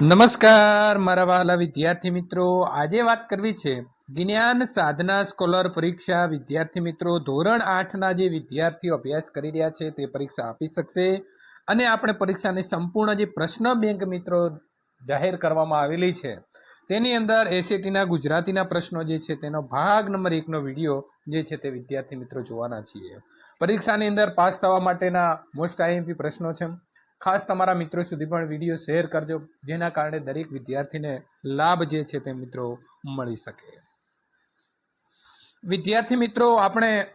નમસ્કાર, મારા વાલા વિદ્યાર્થી મિત્રો. આજે વાત કરવી છે જ્ઞાન સાધના સ્કોલર પરીક્ષા. વિદ્યાર્થી મિત્રો, ધોરણ આઠના જે વિદ્યાર્થીઓ અભ્યાસ કરી રહ્યા છે તે પરીક્ષા આપી શકશે અને આપણે પરીક્ષાની સંપૂર્ણ જે પ્રશ્ન બેંક મિત્રો જાહેર કરવામાં આવેલી છે તેની અંદર એસએટીના ગુજરાતીના પ્રશ્નો જે છે તેનો ભાગ નંબર એકનો વીડિયો જે છે તે વિદ્યાર્થી મિત્રો જોવાના છીએ. પરીક્ષાની અંદર પાસ થવા માટેના મોસ્ટ આઈએમપી પ્રશ્નો છે. ખાસ તમારા મિત્રો સુધી પણ વીડિયો શેર કરજો, જેના કારણે દરેક વિદ્યાર્થીને લાભ જે છે તે મિત્રો મળી શકે. વિદ્યાર્થી મિત્રો, આપણે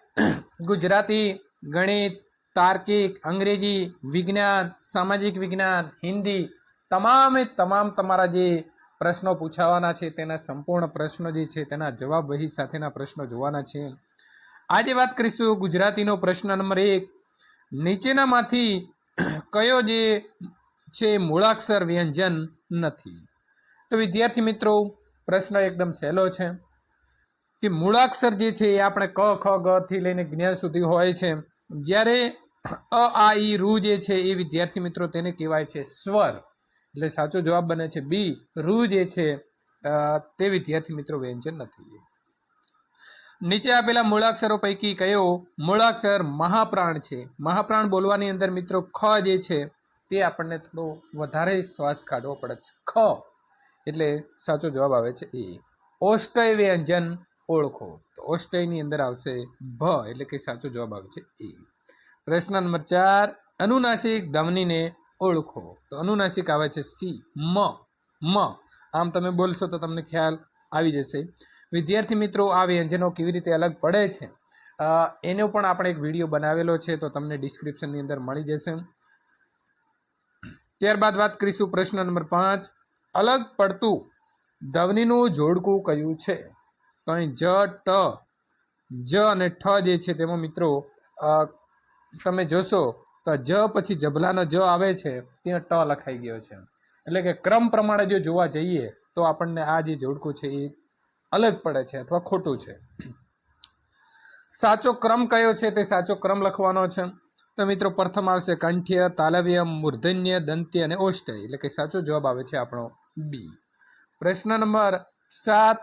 ગુજરાતી, ગણિત, તાર્કિક, અંગ્રેજી, વિજ્ઞાન, સામાજિક વિજ્ઞાન, હિન્દી તમામે તમામ તમારા જે પ્રશ્નો પૂછાવાના છે, તેના સંપૂર્ણ પ્રશ્નો જે છે, તેના જવાબ વહી સાથેના પ્રશ્નો જોવાના છે. આજે વાત કરીશું ગુજરાતીનો પ્રશ્ન નંબર એક. નીચેનામાંથી કયો જે છે મૂળાક્ષર વ્યંજન નથી. તો વિદ્યાર્થી મિત્રો, પ્રશ્ન એકદમ સહેલો છે કે મૂળાક્ષર જે છે એ આપણે ક, ખ, ગ થી લઈને જ્ઞ સુધી હોય છે. જ્યારે અ, આ, ઈ રૂ જે છે એ વિદ્યાર્થી મિત્રો તેને કહેવાય છે સ્વર. એટલે સાચો જવાબ બને છે બી. રૂ જે છે તે વિદ્યાર્થી મિત્રો વ્યંજન નથી. નીચે આપેલા મૂળાક્ષરો પૈકી કયો મૂળાક્ષર મહાપ્રાણ છે? મહાપ્રાણ બોલવાની અંદર મિત્રો, ખ જે છે, તે આપણને થોડો વધારે શ્વાસ કાઢવો પડે છે. ખ. એટલે સાચો જવાબ આવે છે એ. ઓષ્ટય વ્યંજન ઓળખો. તો ઓષ્ટયની અંદર આવશે ભ, એટલે કે સાચો જવાબ આવે છે એ. પ્રશ્ન નંબર ચાર, અનુનાસિક ધમનીને ઓળખો. તો અનુનાસિક આવે છે સી, મ. મ. આમ તમે બોલશો તો તમને ખ્યાલ આવી જશે. વિદ્યાર્થી મિત્રો, આ વ્યંજનો કેવી રીતે અલગ પડે છે? એનો પણ આપણે એક વીડિયો બનાવેલો છે, તો તમને ડિસ્ક્રિપ્શનની અંદર મળી જશે. ત્યારબાદ વાત કરીશું પ્રશ્ન નંબર પાંચ. અલગ પડતું ધવનીનું જોડકું કયું છે? તો અહીં જ, ટ, જ અને ઠ જે છે તેમાં મિત્રો તમે જોશો તો જ પછી જબલાનો જ આવે છે, ત્યાં ટ લખાઈ ગયો છે. એટલે કે ક્રમ પ્રમાણે જો જોવા જઈએ તો આપણને આ જે જોડકું છે એ અલગ પડે છે અથવા ખોટું છે. સાચો ક્રમ કયો છે તે સાચો ક્રમ લખવાનો છે? તો મિત્રો, પ્રથમ આવશે કંઠ્ય તાલવ્ય મૂર્ધન્ય, દંત્ય અને ઓષ્ટય. એટલે કે સાચો જવાબ આવે છે આપણો બી પ્રશ્ન નંબર સાત.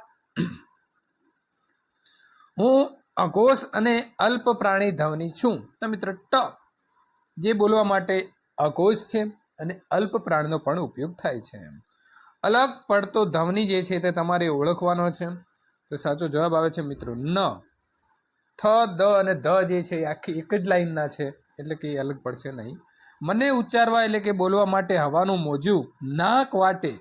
હું અઘોષ અને અલ્પ પ્રાણી ધવની છું. તો મિત્રો, ટ જે બોલવા માટે અઘોષ છે અને અલ્પ પ્રાણનો પણ ઉપયોગ થાય છે. અલગ પડતો ધવની જે છે તે તમારે ઓળખવાનો છે. તો સાચો જવાબ આવે છે મિત્રો, ન. થ, દ અને ધ જે છે એ આખી એક જ લાઈનના છે, એટલે કે એ અલગ પડશે નહીં. મને ઉચ્ચારવા એટલે કે બોલવા માટે હવાનું મોજું, નાક વાટે.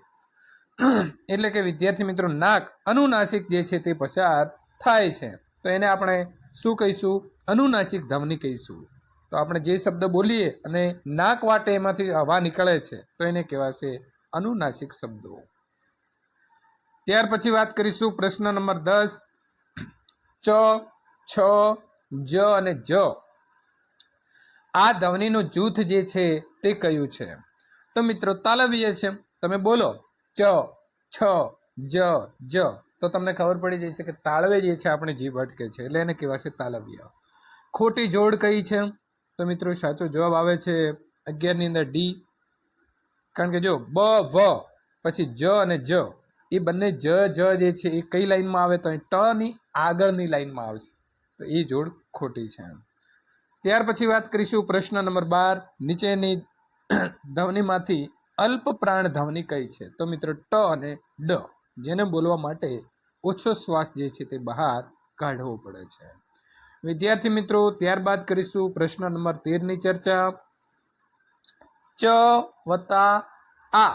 એટલે કે વિદ્યાર્થી મિત્રો, નાક અનુનાસિક જે છે તે પસાર થાય છે. તો એને આપણે શું કહીશું? અનુનાસિક ધ્વનિ કહીશું. તો આપણે જે શબ્દ બોલીએ અને નાક વાટે એમાંથી હવા નીકળે છે, તો એને કહેવાશે અનુનાસિક શબ્દો. ત્યાર પછી વાત કરીશું પ્રશ્ન નંબર દસ. ચ, છ, જ અને જ. આ ધ્વનિનું જૂથ જે છે તે કયું છે? તો મિત્રો તાલવ્ય છે. તમે બોલો. ચ, છ, જ જ. તો તમને ખબર પડી જશે કે તાળવે જે છે આપણે જીભ અટકે છે. એટલે એને કહેવાશે તાલવ્ય. ખોટી જોડ કઈ છે? તો મિત્રો સાચો જવાબ આવે છે અગિયારની અંદર ડી. કારણ કે જો, બ, વ, પછી જ અને જ, એ બંને જ જ જે છે, એ કઈ લાઈનમાં આવે? તો અહીં ટની આગળની લાઈનમાં આવશે. તો એ જોડ ખોટી છે ત્યાર પછી વાત કરીશું પ્રશ્ન નંબર બાર, નીચેની ધ્વનિમાંથી અલ્પ પ્રાણ ધવની કઈ છે? તો મિત્રો, ટ અને ડ, જેને બોલવા માટે ઓછો શ્વાસ જે છે તે બહાર કાઢવો પડે છે. વિદ્યાર્થી મિત્રો, ત્યારબાદ કરીશું પ્રશ્ન નંબર તેરની ચર્ચા. ચ વત્તા આ.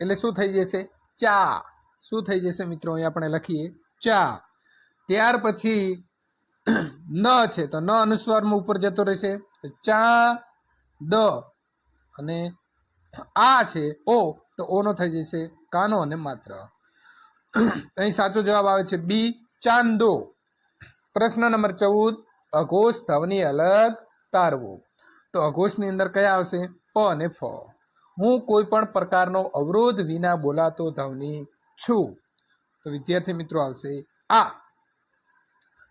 એટલે શું થઈ જશે? ચા. શું થઈ જશે મિત્રો? અહીં આપણે લખીએ. ચા. ત્યાર પછી ન છે. તો ન અનુસ્વારમાં ઉપર જતો રહેશે. તો ચા દ. અને આ છે ઓ. તો ઓનો થઈ જશે કાનો અને માત્ર. અહીં સાચો જવાબ આવે છે બી. ચાંદો. પ્રશ્ન નંબર ચૌદ. અઘોષ ધવની અલગ તારવો. તો અઘોષની અંદર કયા આવશે? પ અને ફ. હું કોઈ પણ પ્રકારનો અવરોધ વિના બોલાતો ધવની છું. તો વિદ્યાર્થી મિત્રો આવશે. આ.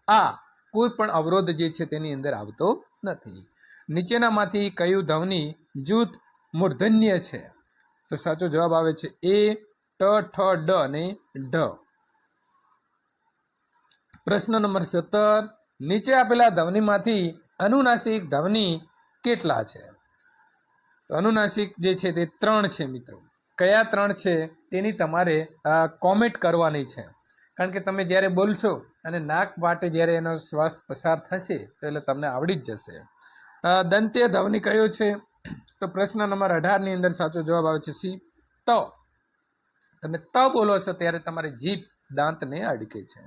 આ કોઈ પણ અવરોધ જે છે તેની અંદર આવતો નથી. નીચેનામાંથી કયું ધવની જૂથ મૂર્ધન્ય છે? તો સાચો જવાબ આવે છે એ, ટ, ઠ, ડ અને ઢ. પ્રશ્ન નંબર સત્તર. નીચે આપેલા ધ્વનિમાંથી અનુનાસિક ધવની કેટલા છે? તો અનુનાસિક જે છે તે ત્રણ છે મિત્રો. કયા ત્રણ છે તેની તમારે કોમેન્ટ કરવાની છે. કારણ કે તમે જ્યારે બોલશો અને નાક વાટે જ્યારે એનો શ્વાસ પસાર થશે, તો એટલે તમને આવડી જ જશે. દંત્ય ધવની કયો છે? તો પ્રશ્ન નંબર અઢારની અંદર સાચો જવાબ આવે છે સી. ત. તમે ત બોલો છો ત્યારે તમારી જીભ, દાંતને અડકે છે.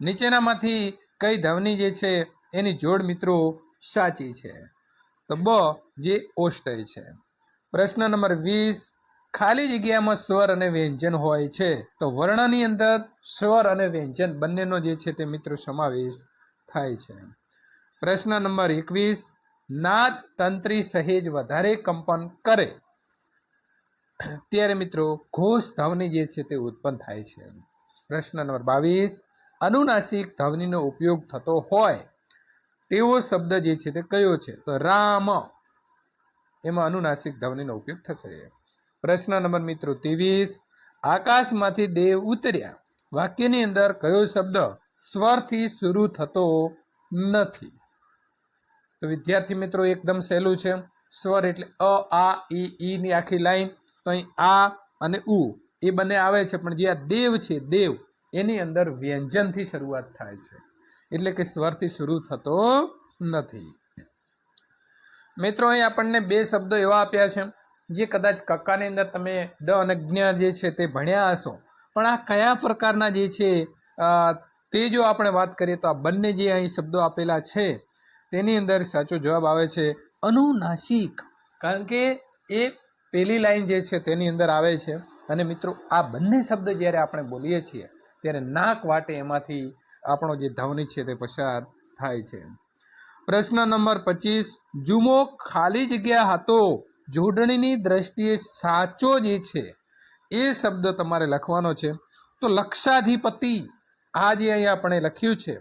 નીચેનામાંથી કઈ ધવની જે છે, એની જોડ મિત્રો સાચી છે. તો બ, જે ઓષ્ટય છે. પ્રશ્ન નંબર વીસ, ખાલી જગ્યામાં સ્વર અને વ્યંજન હોય છે, તો વર્ણની અંદર સ્વર અને વ્યંજન બંનેનો જે છે તે મિત્રો સમાવેશ થાય છે. પ્રશ્ન નંબર એકવીસ, નાદ તંત્રી સહેજ વધારે કંપન કરે. ત્યારે મિત્રો ઘોષ ધવની જે છે તે ઉત્પન્ન થાય છે. પ્રશ્ન નંબર બાવીસ, અનુનાસિક ધવનીનો ઉપયોગ થતો હોય તેવો શબ્દ જે છે તે કયો છે? તો રામ. એમાં અનુનાસિક ધવનીનો ઉપયોગ થશે. પ્રશ્ન નંબર મિત્રો ત્રેવીસ. આકાશમાંથી દેવ ઉતર્યા. વાક્યની અંદર કયો શબ્દ સ્વરથી શરૂ થતો નથી? તો વિદ્યાર્થી મિત્રો એકદમ સહેલું છે. સ્વર એટલે અ, આ ઈ ની આખી લાઈન. તો અહીં આ અને ઉ એ બંને આવે છે, પણ જે આ દેવ છે, દેવ, એની અંદર વ્યંજનથી શરૂઆત થાય છે. એટલે કે સ્વરથી શરૂ થતો નથી. મિત્રો, અહીં આપણને બે શબ્દો એવા આપ્યા છે, જે કદાચ કક્કાની અંદર તમે ડ અને જ્ઞ જે છે તે ભણ્યા હશો. પણ આ કયા પ્રકારના જે છે તે જો આપણે વાત કરીએ તો આ બંને જે અહીં શબ્દો આપેલા છે, તેની અંદર સાચો જવાબ આવે છે, અનુનાસિક. કારણ કે એ પહેલી લાઈન જે છે તેની અંદર આવે છે. અને મિત્રો, આ બંને શબ્દ જ્યારે આપણે બોલીએ છીએ, ત્યારે નાક વાટે એમાંથી આપણો જે ધવની છે તે પસાર થાય છે. પ્રશ્ન નંબર પચીસ, જુમો ખાલી જગ્યા હતો, જોડણીની દ્રષ્ટિએ સાચો જે છે. એ શબ્દ તમારે લખવાનો છે. તો લક્ષાધિપતિ, આ જે અહીંયા આપણે લખ્યું છે,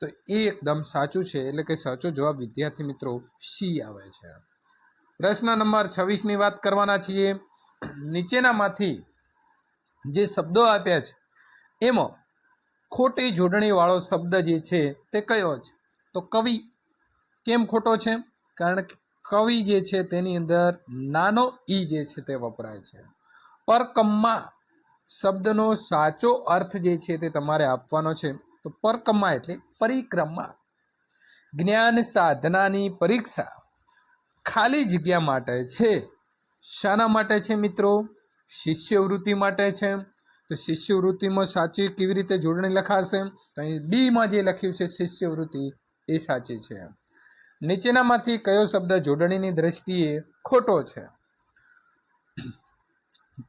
તો એ એકદમ સાચું છે, એટલે કે સાચો જવાબ વિદ્યાર્થી મિત્રો સી આવે છે. પ્રશ્ન નંબર છવ્વીસની વાત કરવાના છીએ. નીચેનામાંથી જે શબ્દો આપ્યા છે, એમાં ખોટી જોડણીવાળો શબ્દ જે છે તે કયો છે? તો કવિ કેમ ખોટો છે? કારણ કે કવિ જે છે તેની અંદર નાનો ઈ જે છે તે વપરાય છે. પરકમ્મા શબ્દનો સાચો અર્થ જે છે તે તમારે આપવાનો છે. તો પરકમ્મા એટલે પરિક્રમા. જ્ઞાન સાધનાની પરીક્ષા ખાલી જગ્યા માટે છે. શાના માટે છે મિત્રો? શિષ્યવૃત્તિ માટે છે. તો શિષ્યવૃત્તિમાં સાચી કેવી રીતે જોડણી લખાશે? તો અહીં બીમાં જે લખ્યું છે શિષ્યવૃત્તિ, એ સાચી છે. નીચેનામાંથી કયો શબ્દ જોડણીની દ્રષ્ટિએ ખોટો છે?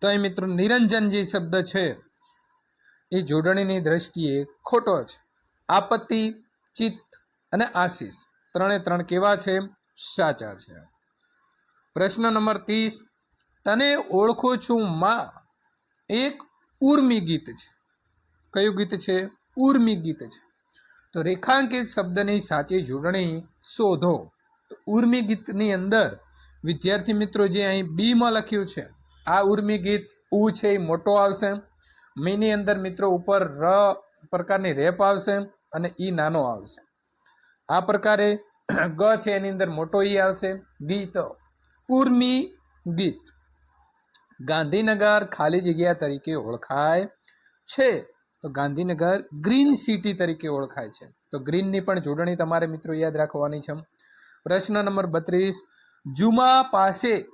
તો અહીં મિત્રો નિરંજન જે શબ્દ છે, એ જોડણીની દ્રષ્ટિએ ખોટો છે. આપત્તિ, ચિત્ત અને આશીષ, ત્રણે ત્રણ કેવા છે? સાચા છે. પ્રશ્ન નંબર ત્રીસ, તને ઓળખું છું માં? એક ઉર્મી ગીત છે. કયું ગીત છે? ઉર્મી ગીત છે. તો રેખાંકિત શબ્દની સાચી જોડણી શોધો. તો ઉર્મી ગીતની અંદર વિદ્યાર્થી મિત્રો જે અહીં બીમાં લખ્યું છે, આ ઉર્મી ગીત ઉ છે એ મોટો આવશે. મીની અંદર મિત્રો ઉપર ર પ્રકારની રેપ આવશે અને ઈ નાનો આવશે. આ પ્રકારે ગ છે એની અંદર મોટો ઈ આવશે. ગીત ઉર્મી ગીત. ગાંધીનગર ખાલી જગ્યા તરીકે ઓળખાય છે. તો ગાંધીનગર ગ્રીન સિટી તરીકે ઓળખાય છે. તો ગ્રીનની પણ જોડણી તમારે મિત્રો યાદ રાખવાની છે. પ્રશ્ન નંબર બત્રીસ, જુમા પાસે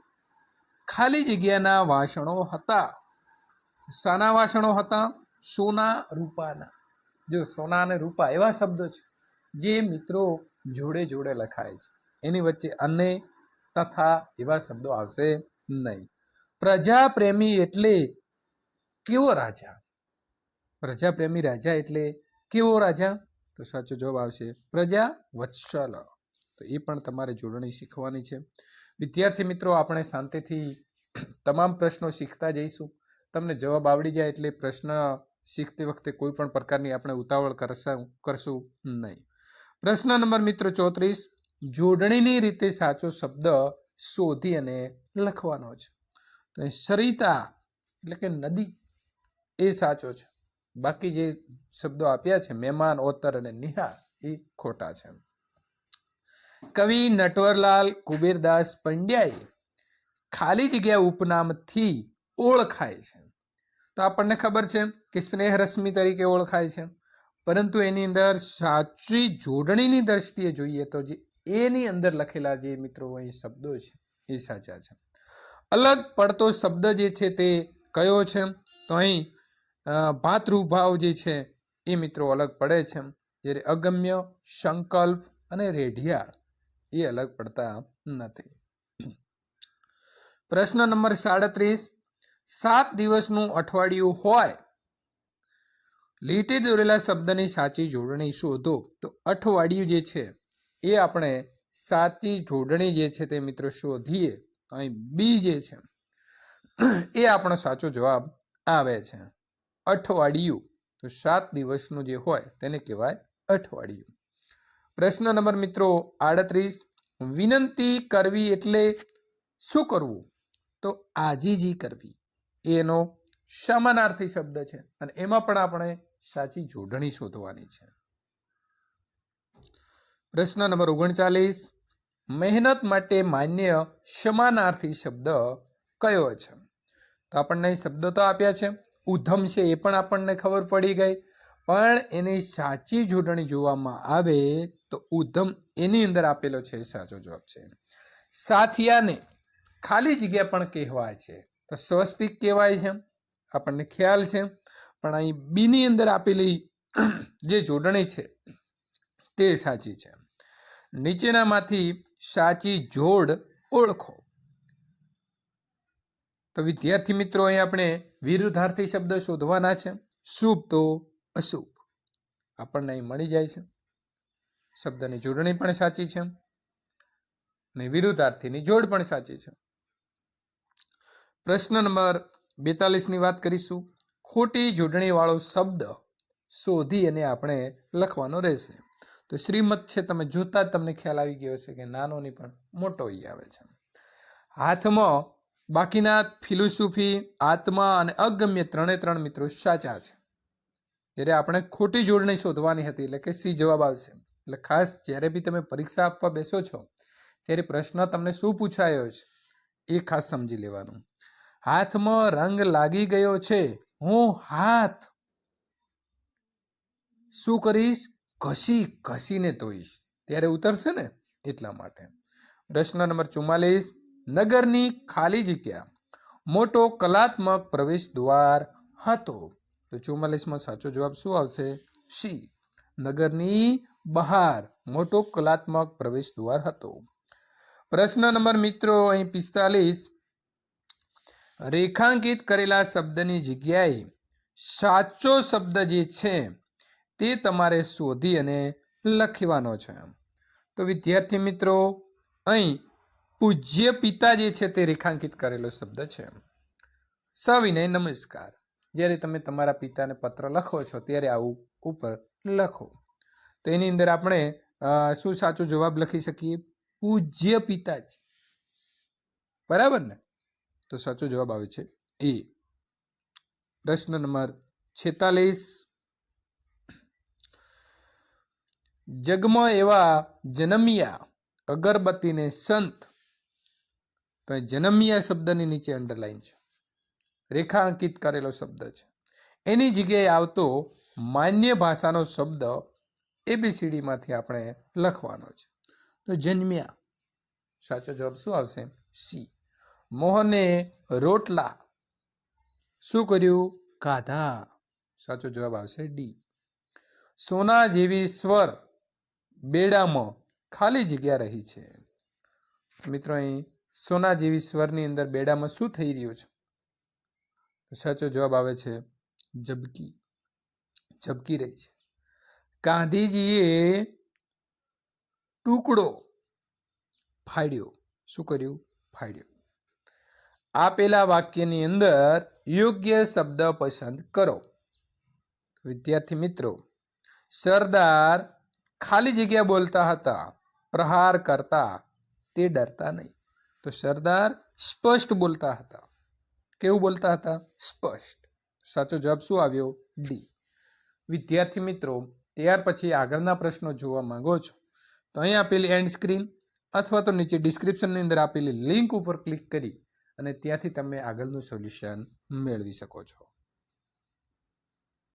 ખાલી જગ્યાના વાસણો હતા. શાના વાસણો હતા? સોના રૂપાના. જો સોના અને રૂપા એવા શબ્દો છે જે મિત્રો જોડે જોડે લખાય છે. એની વચ્ચે અને તથા એવા શબ્દો આવશે નહીં. પ્રજાપ્રેમી એટલે કેવો રાજા? પ્રજાપ્રેમી રાજા એટલે કેવો રાજા? તો સાચો જવાબ આવશે પ્રજા વત્સલ તો એ પણ તમારે જોડણી શીખવાની છે. વિદ્યાર્થી મિત્રો, આપણે શાંતિથી તમામ પ્રશ્નો શીખતા જઈશું. તમને જવાબ આવડી જાય એટલે પ્રશ્ન શીખતી વખતે કોઈ પણ પ્રકારની આપણે ઉતાવળ કરશું નહીં. પ્રશ્ન નંબર મિત્રો ચોત્રીસ, જોડણીની રીતે સાચો શબ્દ શોધી અને લખવાનો છે. તો સરિતા, એટલે કે નદી, એ સાચો છે. બાકી જે શબ્દો આપ્યા છે, મહેમાન, ઓતર અને નિહાર, એ ખોટા છે. કવિ નટવરલાલ કુબેરદાસ પંડ્યાએ ખાલી જગ્યા ઉપનામથી ઓળખાય છે. તો આપણને ખબર છે કે સ્નેહ રશ્મિ તરીકે ઓળખાય છે. પરંતુ એની અંદર સાચી જોડણીની દ્રષ્ટિએ જોઈએ તો જે એની અંદર લખેલા જે મિત્રો અહીં શબ્દો છે, એ સાચા છે. અલગ પડતો શબ્દ જે છે તે કયો છે? તો અહીં ભાતૃભાવ જે છે એ મિત્રો અલગ પડે છે. જ્યારે અગમ્ય, સંકલ્પ અને રેઢિયાળ એ અલગ પડતા નથી. પ્રશ્ન નંબર સાડત્રીસ. સાત દિવસનું અઠવાડિયું હોય, લીટી દોરેલા શબ્દની સાચી જોડણી શોધો. તો અઠવાડિયું જે છે એ આપણે સાચી જોડણી જે છે તે મિત્રો શોધીએ. તો અહીં બી જે છે, એ આપણો સાચો જવાબ આવે છે. અઠવાડિયું. તો સાત દિવસનું જે હોય તેને કહેવાય અઠવાડિયું. પ્રશ્ન નંબર મિત્રો આડત્રીસ. વિનંતી કરવી એટલે શું કરવું? તો આજીજી કરવી. એનો સમાનાર્થી શબ્દ છે અને એમાં પણ આપણે સાચી જોડણી શોધવાની છે. પ્રશ્ન નંબર ઓગણચાલીસ. મહેનત માટે માન્ય સમાનાર્થી શબ્દ કયો છે? તો આપણને શબ્દ તો આપ્યા છે. ઉધમ છે એ પણ આપણને ખબર પડી ગઈ. પણ એની સાચી જોડણી જોવામાં આવે તો ઉધમ એની અંદર આપેલો છે સાચો જવાબ છે. સાથિયાને ખાલી જગ્યા પણ કહેવાય છે. તો સ્વસ્તિક કહેવાય છે. આપણને ખ્યાલ છે. પણ અહીં બીની અંદર આપેલી જે જોડણી છે તે સાચી છે. નીચેનામાંથી સાચી જોડ ઓળખો. તો વિદ્યાર્થી મિત્રો, અહીં આપણે વિરુદ્ધાર્થી શબ્દ શોધવાના છે. શુભ તો અશુભ. આપણને અહીં મળી જાય છે. શબ્દની જોડણી પણ સાચી છે અને વિરુદ્ધાર્થીની જોડ પણ સાચી છે. પ્રશ્ન નંબર બેતાલીસની વાત કરીશું. ખોટી જોડણીવાળો શબ્દ શોધી અને આપણે લખવાનો રહેશે. તો શ્રીમત છે, તમે જોતા જ તમને ખ્યાલ આવી ગયો હશે કે નાનોની પણ મોટો ઈ આવે છે. હાથમાં બાકીના ફિલોસોફી, આત્મા અને અગમ્ય ત્રણે ત્રણ મિત્રો સાચા છે. જ્યારે આપણે ખોટી જોડણી શોધવાની હતી, એટલે કે સી જવાબ આવશે. એટલે ખાસ જ્યારે બી તમે પરીક્ષા આપવા બેસો છો, ત્યારે પ્રશ્ન તમને શું પૂછાયો છે, એ ખાસ સમજી લેવાનું. હાથમાં રંગ લાગી ગયો છે, હું હાથ શું કરીશ? ઘસી ઘસીને ધોઈશ. ત્યારે ઉતરશે ને એટલા માટે. પ્રશ્ન નંબર ચુમ્માલીસ, નગરની ખાલી જગ્યા. મોટો કલાત્મક પ્રવેશ દ્વાર હતો. તો ચુમ્માલીસમાં સાચો જવાબ શું આવશે? સી. નગરની બહાર મોટો કલાત્મક પ્રવેશ દ્વાર હતો. પ્રશ્ન નંબર મિત્રો, અહીં પિસ્તાલીસ. રેખાંકિત કરેલા શબ્દની જગ્યાએ સાચો શબ્દ જે છે તે તમારે શોધી અને લખવાનો છે તો વિદ્યાર્થી મિત્રો, અહીં પૂજ્ય પિતા જે છે તે રેખાંકિત કરેલો શબ્દ છે સવિનય, નમસ્કાર. જ્યારે તમે તમારા પિતાને પત્ર લખો છો, ત્યારે આવું ઉપર લખો. તો એની અંદર આપણે શું સાચો જવાબ લખી શકીએ? પૂજ્ય પિતાજી બરાબર ને? તો સાચો જવાબ આવે છે એ. પ્રશ્ન નંબર છેતાલીસ. જગમાં એવા જનમિયા, અગરબત્તીને સંત. તો એ જનમિયા શબ્દની નીચે અંડરલાઈન છે. રેખાંકિત કરેલો શબ્દ છે. એની જગ્યાએ આવતો માન્ય ભાષાનો શબ્દ એબીસીડીમાંથી આપણે લખવાનો છે. તો જન્મ્યા, સાચો જવાબ શું આવશે? સી મોહને રોટલા. શું કર્યું? કાધા સાચો જવાબ આવશે ડી સોના જેવી સ્વર. બેડામાં ખાલી જગ્યા રહી છે. મિત્રો, અહીં સોના જેવી સ્વરની અંદર બેડામાં શું થઈ રહ્યું છે? સાચો જવાબ આવે છે ઝબકી ઝબકી રહી છે. ગાંધીજીએ ટુકડો ફાડ્યો. શું કર્યું? ફાડ્યો. આપેલા વાક્યની અંદર યોગ્ય શબ્દ પસંદ કરો. વિદ્યાર્થી મિત્રો, સરદાર ખાલી જગ્યા બોલતા હતા, પ્રહાર કરતા, તે ડરતા નહીં. તો સરદાર સ્પષ્ટ બોલતા હતા. કેવું બોલતા હતા? સ્પષ્ટ. સાચો જવાબ શું આવ્યો? ડી વિદ્યાર્થી મિત્રો, ત્યાર પછી આગળના પ્રશ્નો જોવા માંગો છો, તો અહીં આપેલી એન્ડ સ્ક્રીન અથવા તો નીચે ડિસ્ક્રિપ્શનની અંદર આપેલી લિંક ઉપર ક્લિક કરી અને ત્યાંથી તમે આગળનું સોલ્યુશન મેળવી શકો છો.